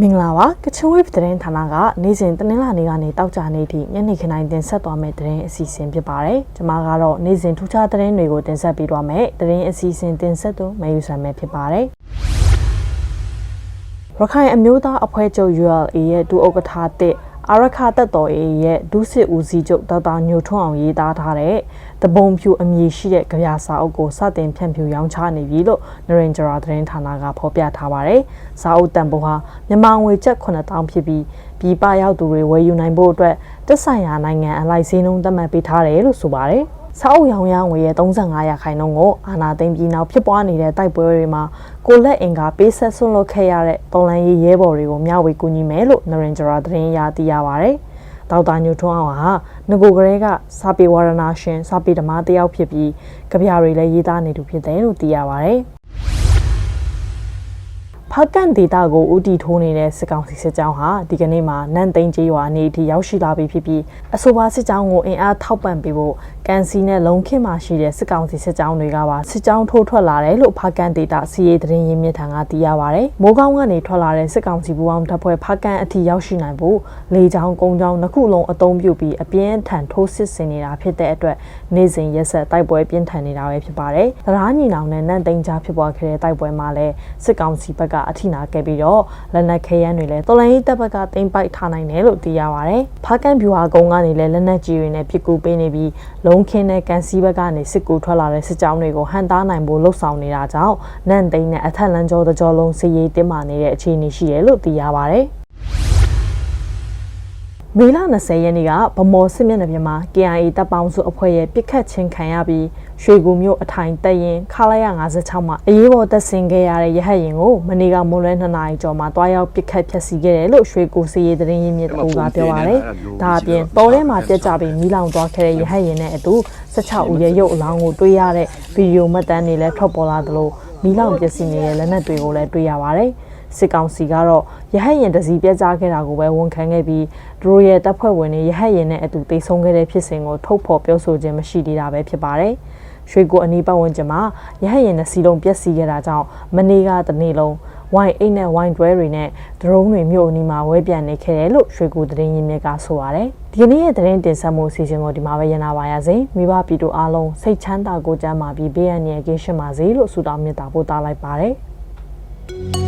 မင်္ဂလာပါကချင်ဝေးသတင်းဌာနကနေ့စဉ်တနင်္လာနေ့ကနေတောက်ကြနေ့ထိညနေခင်းတိုင်းတင်ဆက်သွားမယ့်သတင်းအစီအစဉ်ဖြစ်ပါတယ်။ကျွန်မကတော့နေ့စဉ်ထူးခြားသတင်းတွေကိုတင်ဆက်ပေးသွားမယ်။သတင်းအစီအစဉ်တင်ဆက်သူမယူဆန်မယ်ဖြစ်ပါတယ်။ရခိုင်အမျိုးသားအဖွဲ့ချုပ် ULA ရဲ့ဒုဥက္ကဋ္ဌတစ် အာရခတက်တော် A ရဲ့ဒုစစ်ဦးစီးချုပ်ဒေါက်တာညိုထွန်းအောင်ရေးသားထားတဲ့တပုံဖြူအမည်ရှိတဲ့ကြပြစာအုပ်ကိုစတင်ဖြန့်ဖြူရောင်းချနေပြီလို့နရင်ဂျရာသတင်းဌာနကဖော်ပြထားပါတယ်။စာအုပ်တန်ဖိုးဟာမြန်မာငွေကျပ်9000ဖြစ်ပြီးပြည်ပရောက်သူတွေဝယ်ယူနိုင်ဖို့အတွက်တက်ဆိုင်ရာနိုင်ငံအလိုက်ဈေးနှုန်းသတ်မှတ်ပေးထားတယ်လို့ဆိုပါတယ်။ စာအုပ်ရောင်ရငွေရဲ့35ရာခိုင်နှုန်းကိုအာနာသိမ့်ပြည်နောက်ဖြစ်ပွားနေတဲ့တိုက်ပွဲတွေမှာကိုလက်အင်ကပေးဆက်ဆွန့်လွတ်ခဲ့ရတဲ့တော်လန်ရေးရဲဘော်တွေကိုမျှဝေကူညီမယ်လို့နရင်ဂျရာသတင်းရသိရပါတယ်။ဒေါက်တာညိုထွန်းအောင်ဟာငကိုကလေးကစာပေဝါရဏရှင်စာပေဓမ္မတယောက်ဖြစ်ပြီးကြပြတွေလည်းရေးသားနေသူဖြစ်တယ်လို့သိရပါတ ယ်။ဖားကန်ဒေတာကိုဦးတည်ထိုးနေတဲ့စစ်ကောင်စီစစ်ကြောင်းဟာဒီကနေ့မှာနန်သိန်းကျေးရွာနေအထိရောက်ရှိလာပြီဖြစ်ပြီးအဆိုပါစစ်ကြောင်းကိုအင်အားထောက်ပံ့ပေးဖို့ကန်စီနဲ့လုံခင်းမှာရှိတဲ့စစ်ကောင်စီစစ်ကြောင်းတွေကပါစစ်ကြောင်းထိုးထွက်လာတယ်လို့ဖားကန်ဒေတာစီရေးသတင်းရင်းမြစ်ထံကသိရပါဗျ။မိုးကောင်းကနေထွက်လာတဲ့စစ်ကောင်စီပူးပေါင်းတပ်ဖွဲ့ဖားကန်အထိရောက်ရှိနိုင်ဖို့လေကြောင်းကုန်းကြောင်းနှစ်ခုလုံးအုံပြုပြီးအပြင်းထန်ထိုးစစ်ဆင်နေတာဖြစ်တဲ့အတွက်နေ့စဉ်ရက်ဆက်တိုက်ပွဲပြင်းထန်နေတာပဲဖြစ်ပါတယ်။တရားညီနောင်နဲ့နန်သိန်းကြားဖြစ်ပေါ်ခဲ့တဲ့တိုက်ပွဲမှာလည်းစစ်ကောင်စီဘက်ကအထိနာခဲ့ပြီးတော့လက်နက်ခဲယမ်းတွေလည်းတော်လိုင်းရေးတပ်ဘက်ကတင်ပိုက်ထားနိုင်တယ်လို့သိရပါတယ်။ဖားကန်ဗျူဟာကုန်းကနေလည်းလက်နက်ကြီးတွေနဲ့ပစ်ကူပေးနေပြီးလုံးခင်းတဲ့ကန်စီဘက်ကနေစစ်ကူထွက်လာတဲ့စစ်ကြောင်းတွေကိုဟန်တားနိုင်ဖို့လှုံ့ဆော်နေတာကြောင့်နန်သိန်းနဲ့အထက်လန်းကျော်တကြောလုံးစစ်ရေးတင်းမာနေတဲ့အခြေအနေရှိတယ်လို့သိရပါတယ်။ မေလ20ရက်နေ့ကဗမော်စစ်မျက်နှာပြင်မှာ KIA တပ်ပေါင်းစုအဖွဲ့ရဲ့ပြစ်ခတ်ချင်းခံရပြီးရွှေကူမြို့အထိုင်တက်ရင်ခလာရ56မှာအရေးပေါ်တက်ဆင်ခဲ့ရတဲ့ရဟတ်ရင်ကိုမနေ့ကမွန်လွဲ2နာရီကျော်မှာတွားရောက်ပြစ်ခတ်ဖျက်ဆီးခဲ့တယ်လို့ရွှေကူစီရေးသတင်းရင်းမြစ်တူကပြောပါရယ်။ဒါအပြင်တော်ထဲမှာပြက်ကြပြီးမီးလောင်သွားခဲ့တဲ့ရဟတ်ရင်နဲ့အတူ16ဦးရဲ့ရုပ်အလောင်းကိုတွေ့ရတဲ့ဗီဒီယိုမှတ်တမ်းတွေလည်းထွက်ပေါ်လာသလိုမီးလောင်ပျက်စီးနေတဲ့လက်နက်တွေကိုလည်းတွေ့ရပါတယ်။ စစ်ကောင်စီကတော့ရဟတ်ရင်တစည်းပြက်ကြားခဲ့တာကိုပဲဝန်ခံခဲ့ပြီးဒရိုရဲ့တပ်ဖွဲ့ဝင်တွေရဟတ်ရင်နဲ့အတူတိတ်ဆုံးခဲ့တဲ့ဖြစ်စဉ်ကိုထုတ်ဖော်ပြောဆိုခြင်းမရှိသေးတာပဲဖြစ်ပါတယ်။ရွှေကိုအနီးပတ်ဝန်းကျင်မှာရဟတ်ရင်နဲ့စီလုံးပြက်စီးခဲ့တာကြောင့်မနေ့ကတနေ့လုံးဝိုင်းအိတ်နဲ့ဝိုင်းတွဲတွေနဲ့ဒရုန်းတွေမြို့အနီးမှာဝဲပြန်နေခဲ့တယ်လို့ရွှေကူသတင်းရင်းမြစ်ကဆိုပါတယ်။ဒီကနေ့ရဲ့သတင်းတင်ဆက်မှုအစီအစဉ်ကိုဒီမှာပဲရနာပါရစေ။မိဘပြည်သူအားလုံးစိတ်ချမ်းသာကိုကြမ်းပါပြီးဘေးအန္တရာယ်ကင်းရှင်းပါစေလို့ဆုတောင်းမေတ္တာပို့သလိုက်ပါတယ်။